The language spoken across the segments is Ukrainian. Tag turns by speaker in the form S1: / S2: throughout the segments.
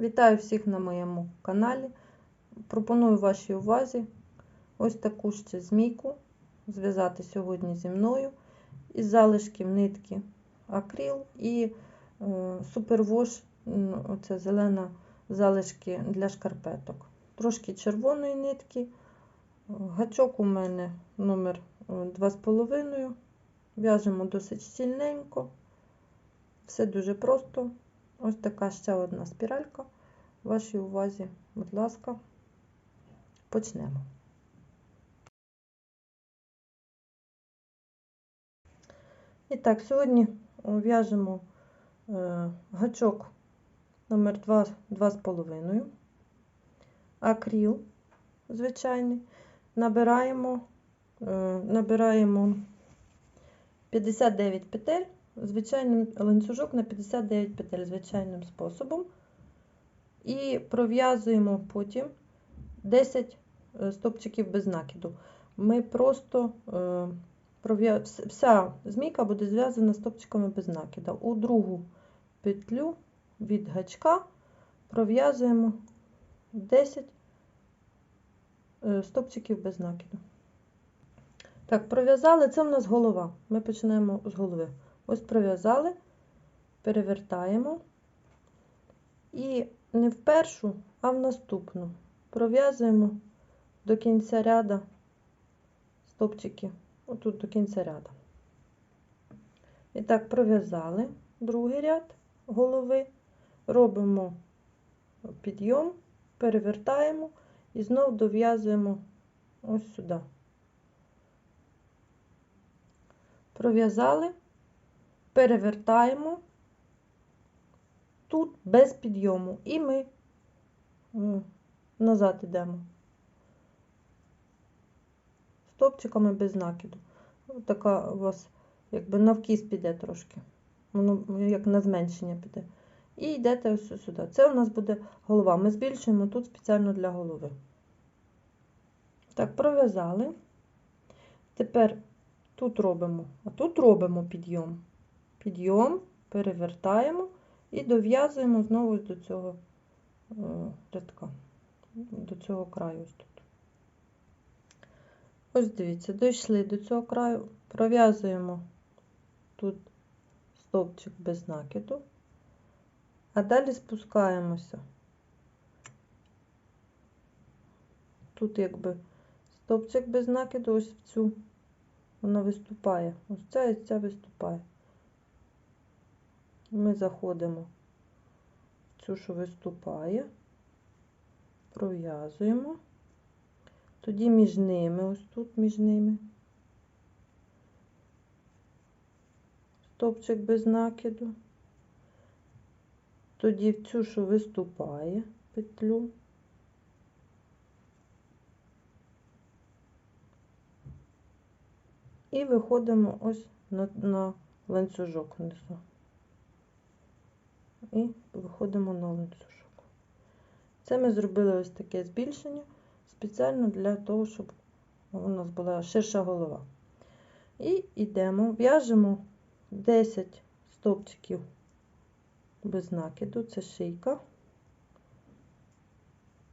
S1: Вітаю всіх на моєму каналі. Пропоную вашій увазі ось таку ще змійку зв'язати сьогодні зі мною із залишків нитки акрил і е, супервош, оце зелена залишки для шкарпеток. Трошки червоної нитки. Гачок у мене номер е, 2,5. В'яжемо досить щільненько. Все дуже просто. Ось така ще одна спіралька. Вашій увазі, будь ласка, почнемо. І так, сьогодні в'яжемо е, гачок номер 2, 2,5, акріл звичайний. Набираємо, е, набираємо 59 петель звичайним ланцюжок на 59 петель звичайним способом. І пров'язуємо потім 10 стопчиків без накиду. Ми просто е, вся змійка буде зв'язана стопчиками без накиду. У другу петлю від гачка пров'язуємо 10 стопчиків без накиду. Так, пров'язали, це в нас голова. Ми починаємо з голови. Ось пров'язали, перевертаємо і не в першу, а в наступну пров'язуємо до кінця ряда стопчики, отут до кінця ряда. І так, пров'язали другий ряд голови, робимо підйом, перевертаємо і знову дов'язуємо ось сюди. Пров'язали перевертаємо тут без підйому, і ми назад йдемо. Стопчиками без накиду. Така у вас, якби навкіс піде трошки. Воно як на зменшення піде. І йдете ось сюди. Це у нас буде голова. Ми збільшуємо тут спеціально для голови. Так, пров'язали. Тепер тут робимо, а тут робимо підйом підйом, перевертаємо і дов'язуємо знову до цього е, рядка, до цього краю. Ось тут. Ось дивіться, дійшли до цього краю, пров'язуємо тут стовпчик без накиду, а далі спускаємося. Тут якби стовпчик без накиду, ось в цю, вона виступає. Ось ця і ця виступає ми заходимо в цю, що виступає, пров'язуємо, тоді між ними, ось тут між ними, стопчик без накиду, тоді в цю, що виступає петлю. І виходимо ось на, на ланцюжок внизу і виходимо на ланцюжок. Це ми зробили ось таке збільшення спеціально для того, щоб у нас була ширша голова. І йдемо, в'яжемо 10 стовпчиків без накиду, це шийка.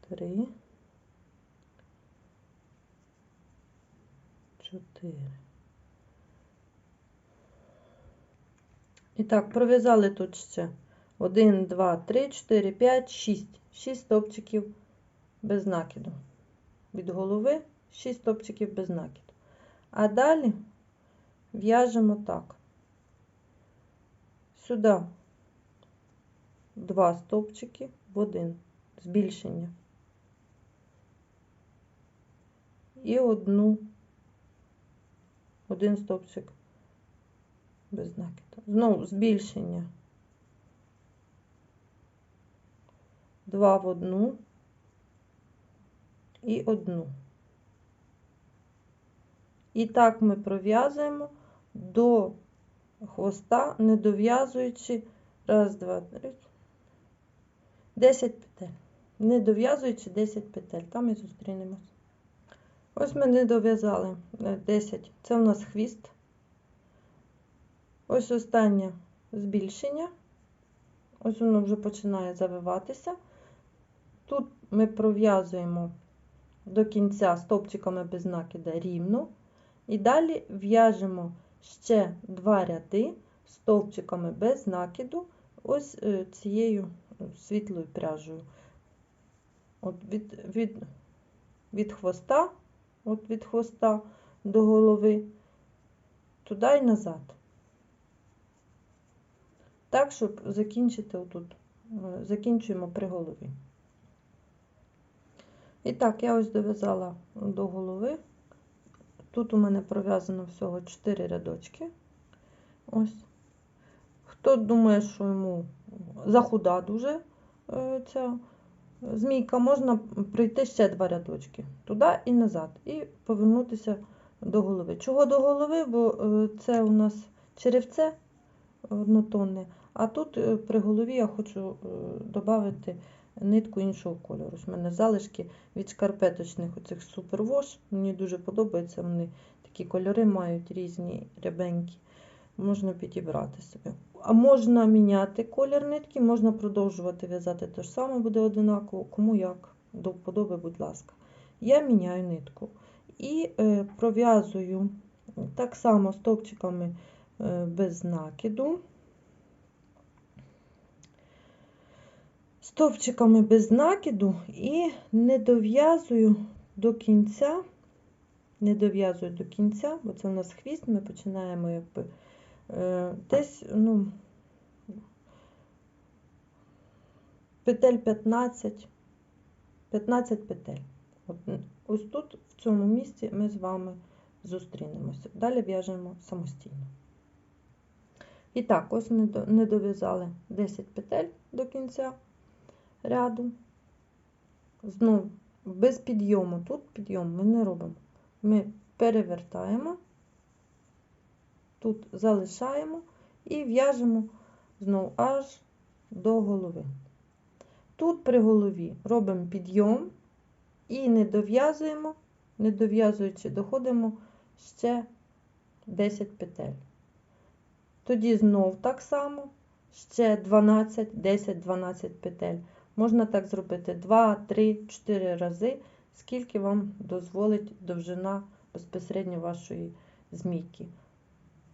S1: 3, 4. І так, пров'язали тут ще 1, 2, 3, 4, 5, 6. 6 стопчиків без накиду. Від голови 6 стопчиків без накиду. А далі в'яжемо так. Сюди 2 стовпчики в один збільшення. І одну, один стовпчик без накиду. Знову збільшення. Два в одну і одну. І так ми пров'язуємо до хвоста, не дов'язуючи раз, два, три, 10 петель. Не дов'язуючи 10 петель. Там і зустрінемось. Ось ми не дов'язали 10. Це у нас хвіст. Ось останнє збільшення. Ось воно вже починає завиватися. Тут ми пров'язуємо до кінця стовпчиками без накида рівно. І далі в'яжемо ще два ряди стовпчиками без накиду, ось е, цією світлою пряжею. От від, від, від хвоста, от від хвоста до голови, туди і назад. Так, щоб закінчити отут. Е, Закінчуємо при голові. І так, я ось дов'язала до голови. Тут у мене пров'язано всього 4 рядочки. Ось. Хто думає, що йому захуда дуже е, ця змійка, можна пройти ще два рядочки туди і назад, і повернутися до голови. Чого до голови? Бо е, це у нас черевце однотонне, а тут е, при голові я хочу додати нитку іншого кольору. У мене залишки від шкарпеточних оцих супервош. Мені дуже подобається. Вони такі кольори мають різні рябенькі. Можна підібрати собі. А можна міняти колір нитки, можна продовжувати в'язати те ж саме, буде одинаково, кому як до вподоби, будь ласка. Я міняю нитку і е, пров'язую так само стовпчиками е, без накиду. Стовпчиками без накиду і не дов'язую до кінця, не дов'язую до кінця, бо це у нас хвіст, ми починаємо якби е, десь, ну, петель 15, 15 петель. От, ось тут, в цьому місці, ми з вами зустрінемося. Далі в'яжемо самостійно. І так, ось ми не дов'язали 10 петель до кінця ряду. Знову без підйому. Тут підйом ми не робимо. Ми перевертаємо, тут залишаємо і в'яжемо знову аж до голови. Тут при голові робимо підйом і не дов'язуємо, не дов'язуючи, доходимо ще 10 петель. Тоді знов так само, ще 12, 10, 12 петель. Можна так зробити 2, 3, 4 рази, скільки вам дозволить довжина безпосередньо вашої змійки.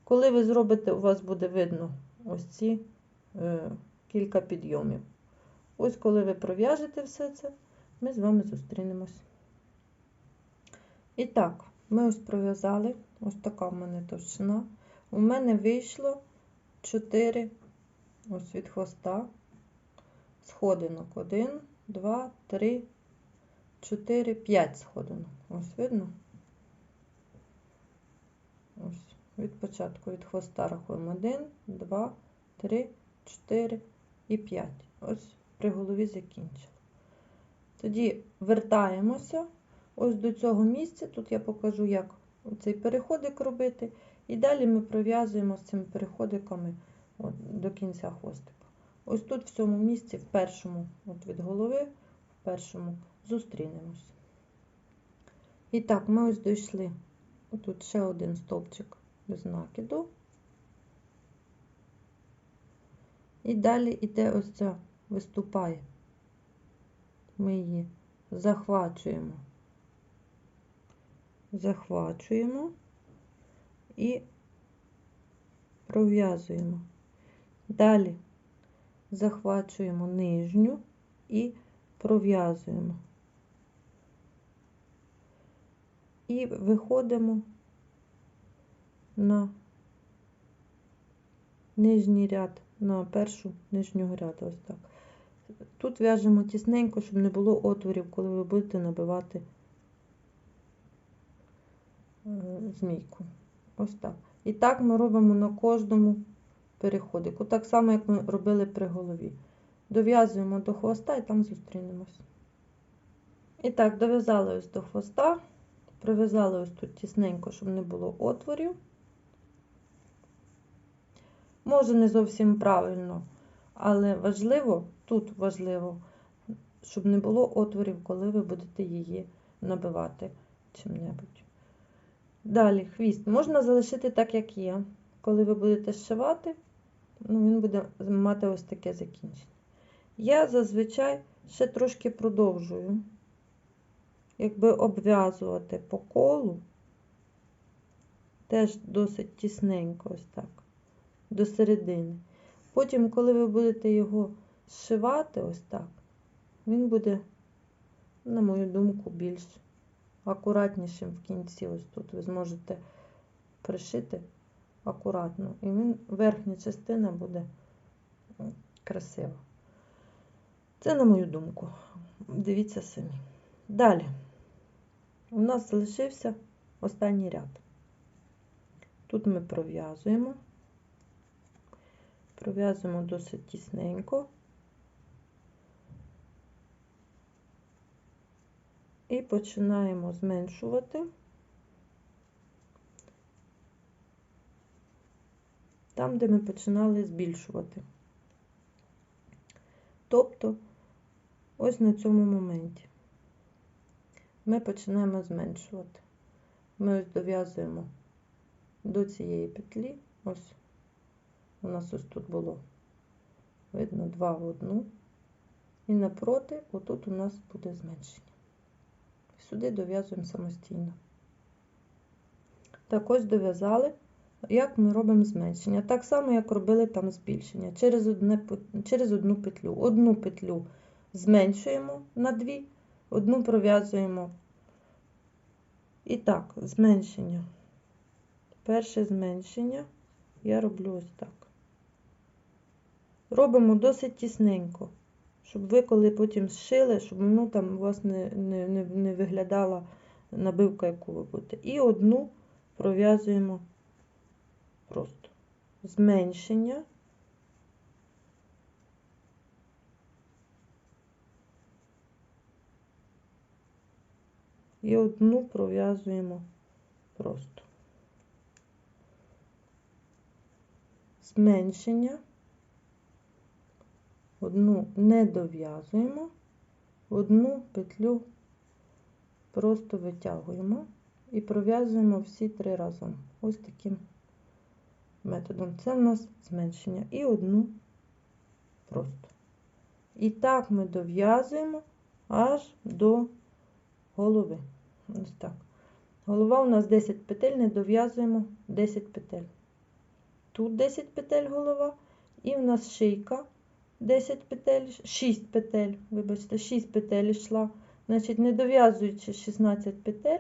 S1: Коли ви зробите, у вас буде видно ось ці е, кілька підйомів. Ось коли ви пров'яжете все це, ми з вами зустрінемось. І так, ми ось пров'язали, ось така в мене товщина. У мене вийшло 4 ось від хвоста сходинок. 1, 2, 3, 4, 5 сходинок. Ось видно? Ось, від початку від хвоста рахуємо 1, 2, 3, 4 і 5. Ось при голові закінчила. Тоді вертаємося ось до цього місця. Тут я покажу, як цей переходик робити. І далі ми пров'язуємо з цими переходиками от, до кінця хвостика. Ось тут, в цьому місці, в першому, от від голови, в першому зустрінемось. І так, ми ось дійшли. Тут ще один стовпчик без накиду. І далі йде ось ця виступає. Ми її захвачуємо, захвачуємо і пров'язуємо. Далі захвачуємо нижню і пров'язуємо. І виходимо на нижній ряд, на першу нижню ряду. Ось так. Тут в'яжемо тісненько, щоб не було отворів, коли ви будете набивати е, змійку. Ось так. І так ми робимо на кожному переходику. Так само, як ми робили при голові. Дов'язуємо до хвоста і там зустрінемось. І так, дов'язали ось до хвоста, пров'язали ось тут тісненько, щоб не було отворів. Може, не зовсім правильно, але важливо, тут важливо, щоб не було отворів, коли ви будете її набивати чим-небудь. Далі хвіст можна залишити так, як є. Коли ви будете зшивати, ну, він буде мати ось таке закінчення. Я зазвичай ще трошки продовжую, якби обв'язувати по колу, теж досить тісненько, ось так, до середини. Потім, коли ви будете його зшивати, ось так, він буде, на мою думку, більш акуратнішим в кінці. Ось тут ви зможете пришити акуратно. І він, верхня частина буде красива. Це на мою думку. Дивіться самі. Далі. У нас залишився останній ряд. Тут ми пров'язуємо. Пров'язуємо досить тісненько. І починаємо зменшувати. Там, де ми починали збільшувати. Тобто, ось на цьому моменті ми починаємо зменшувати. Ми ось дов'язуємо до цієї петлі, ось у нас ось тут було видно два в одну, і напроти, отут у нас буде зменшення. Сюди дов'язуємо самостійно. Так ось дов'язали, як ми робимо зменшення. Так само, як робили там збільшення. Через, одне, через одну петлю. Одну петлю зменшуємо на дві, одну пров'язуємо. І так, зменшення. Перше зменшення я роблю ось так. Робимо досить тісненько, щоб ви, коли потім зшили, щоб воно там у вас не, не, не, не виглядала набивка, яку ви будете. І одну пров'язуємо просто зменшення. І одну пров'язуємо просто. Зменшення. Одну не дов'язуємо, одну петлю просто витягуємо і пров'язуємо всі три разом. Ось таким методом. Це в нас зменшення. І одну просто. І так ми дов'язуємо аж до голови. Ось так. Голова у нас 10 петель, не дов'язуємо 10 петель. Тут 10 петель голова, і в нас шийка 10 петель, 6 петель, вибачте, 6 петель йшла. Значить, не дов'язуючи 16 петель,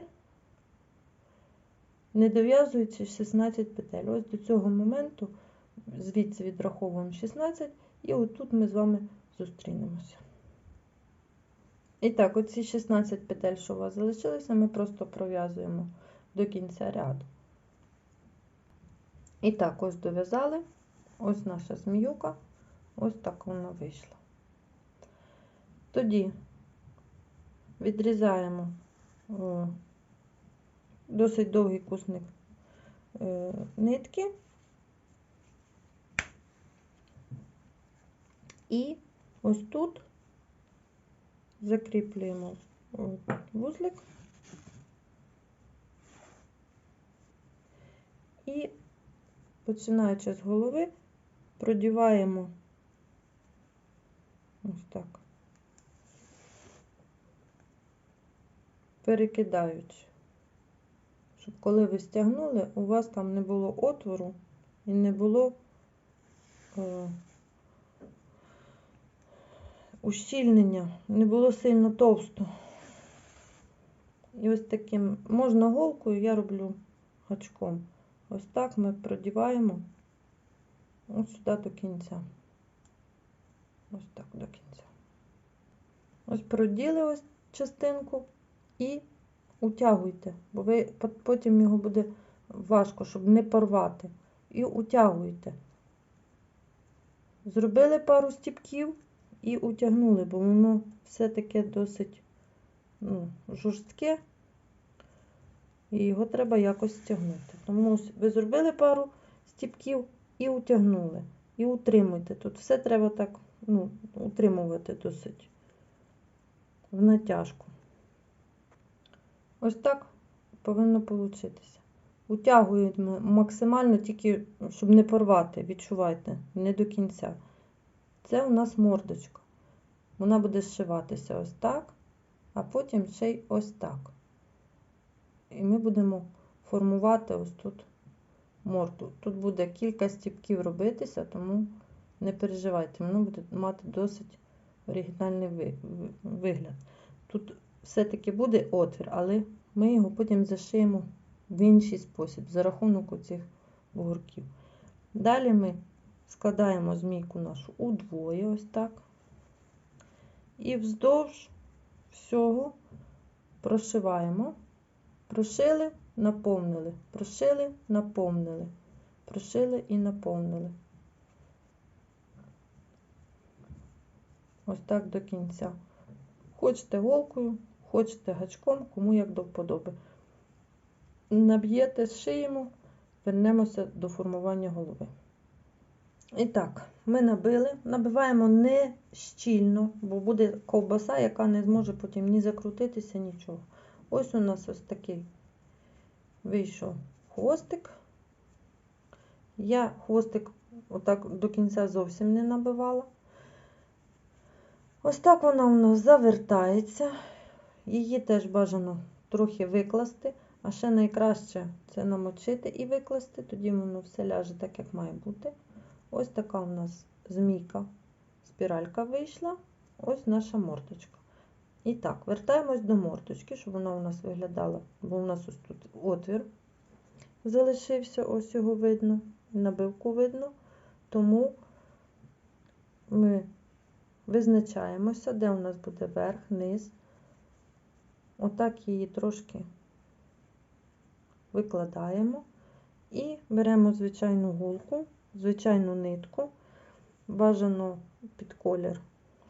S1: не дов'язуючи 16 петель. Ось до цього моменту, звідси відраховуємо 16, і отут ми з вами зустрінемося. І так, оці 16 петель, що у вас залишилися, ми просто пров'язуємо до кінця ряду. І так, ось дов'язали, ось наша зміюка, ось так вона вийшла. Тоді відрізаємо досить довгий кусник е, нитки. І ось тут закріплюємо вузлик. І, починаючи з голови, продіваємо ось так, перекидаючи, щоб коли ви стягнули, у вас там не було отвору і не було е, ущільнення, не було сильно товсто. І ось таким, можна голкою, я роблю гачком. Ось так ми продіваємо ось сюди до кінця. Ось так до кінця. Ось проділи ось частинку і утягуйте, бо ви потім його буде важко, щоб не порвати. І утягуйте. Зробили пару стіпків і утягнули, бо воно все таке досить ну, жорстке, і його треба якось стягнути. Тому ви зробили пару стіпків і утягнули. І утримуйте. Тут все треба так ну, утримувати досить в натяжку. Ось так повинно получитися. Утягуємо максимально, тільки, щоб не порвати, відчувайте, не до кінця. Це у нас мордочка. вона буде зшиватися ось так, а потім ще й ось так. І ми будемо формувати ось тут морду. Тут буде кілька стіпків робитися, тому не переживайте, воно буде мати досить оригінальний ви- ви- вигляд. Тут все-таки буде отвір, але ми його потім зашиємо в інший спосіб, за рахунок оцих бугорків. Далі ми складаємо змійку нашу удвоє, ось так. І вздовж всього прошиваємо. Прошили, наповнили, прошили, наповнили, прошили і наповнили. Ось так до кінця. Хочете голкою, хочете гачком, кому як до вподоби. Наб'єте, зшиємо, вернемося до формування голови. І так, ми набили, набиваємо не щільно, бо буде ковбаса, яка не зможе потім ні закрутитися, нічого. Ось у нас ось такий вийшов хвостик. Я хвостик отак до кінця зовсім не набивала. Ось так вона у нас завертається. Її теж бажано трохи викласти, а ще найкраще це намочити і викласти, тоді воно все ляже так, як має бути. Ось така у нас змійка, спіралька вийшла. Ось наша мордочка. І так, вертаємось до мордочки, щоб вона у нас виглядала, бо у нас ось тут отвір залишився, ось його видно, набивку видно. Тому ми визначаємося, де у нас буде верх, низ. Отак її трошки викладаємо і беремо звичайну гулку, звичайну нитку, бажано під колір,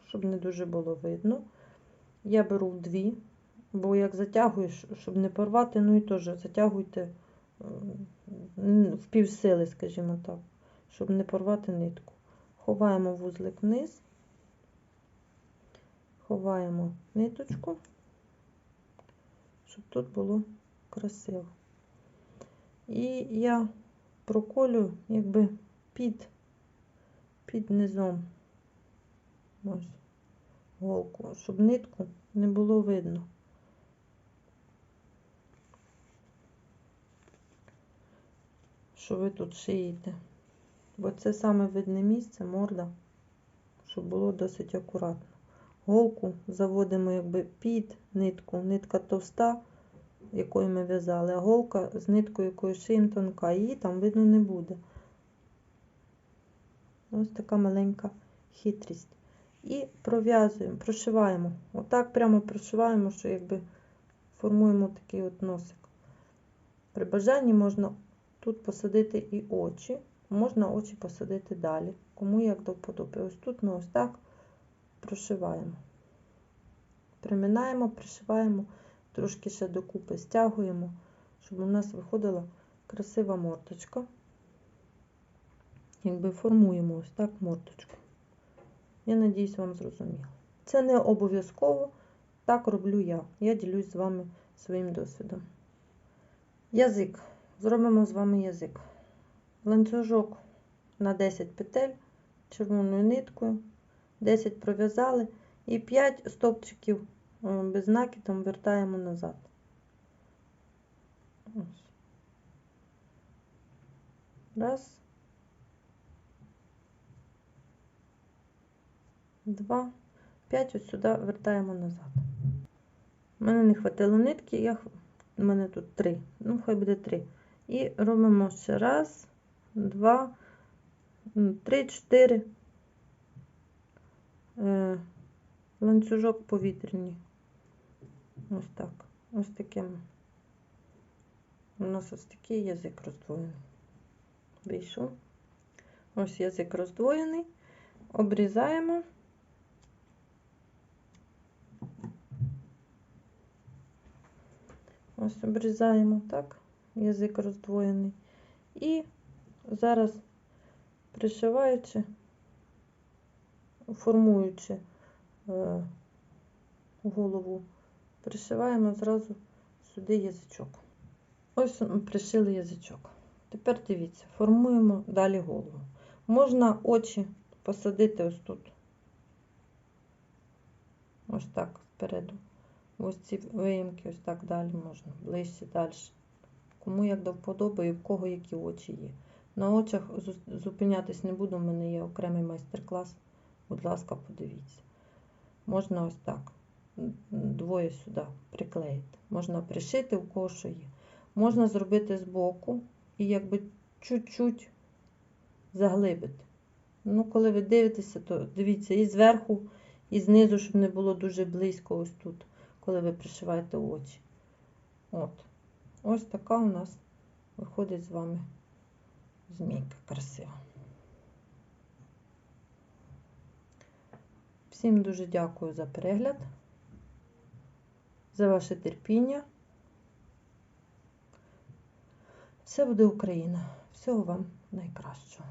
S1: щоб не дуже було видно. Я беру дві, бо як затягуєш, щоб не порвати, ну і теж затягуйте в півсили, скажімо так, щоб не порвати нитку. Ховаємо вузлик вниз, ховаємо ниточку, щоб тут було красиво. І я проколю якби під, під низом ось голку, щоб нитку не було видно. Що ви тут шиєте. Бо це саме видне місце, морда, щоб було досить акуратно. Голку заводимо якби під нитку. Нитка товста, якою ми в'язали, а голка з ниткою, якою шиємо тонка. Її там видно не буде. Ось така маленька хитрість. І пров'язуємо, прошиваємо. Отак прямо прошиваємо, що якби формуємо такий от носик. При бажанні можна тут посадити і очі, можна очі посадити далі, кому як до вподоби. Ось тут ми ось так прошиваємо. Приминаємо, пришиваємо, трошки ще докупи стягуємо, щоб у нас виходила красива мордочка. Якби формуємо ось так мордочку. Я надіюсь, вам зрозуміло. Це не обов'язково, так роблю я. Я ділюсь з вами своїм досвідом. Язик. Зробимо з вами язик. Ланцюжок на 10 петель червоною ниткою, 10 пров'язали і 5 стовпчиків без накидом вертаємо назад. Ось. Раз. Два. П'ять ось сюди вертаємо назад. У мене не хватило нитки, я, у мене тут три. Ну, хай буде три. І робимо ще раз, два, три, чотири е, ланцюжок повітряний. Ось так. Ось таким. У нас ось такий язик роздвоєний. Вийшов. Ось язик роздвоєний. Обрізаємо. Ось обрізаємо так, язик роздвоєний. І зараз пришиваючи, формуючи е, голову, пришиваємо зразу сюди язичок. Ось ми пришили язичок. Тепер дивіться, формуємо далі голову. Можна очі посадити ось тут. ось так спереду. Ось ці виїмки, ось так далі можна, ближче, далі. Кому як до вподоби і в кого які очі є. На очах зупинятись не буду, у мене є окремий майстер-клас. Будь ласка, подивіться. Можна ось так. Двоє сюди приклеїти. Можна пришити, у кого. Можна зробити збоку і якби чуть-чуть заглибити. Ну, коли ви дивитеся, то дивіться і зверху, і знизу, щоб не було дуже близько ось тут, коли ви пришиваєте очі. От. Ось така у нас виходить з вами змійка красива. Всім дуже дякую за перегляд, за ваше терпіння. Все буде Україна. Всього вам найкращого.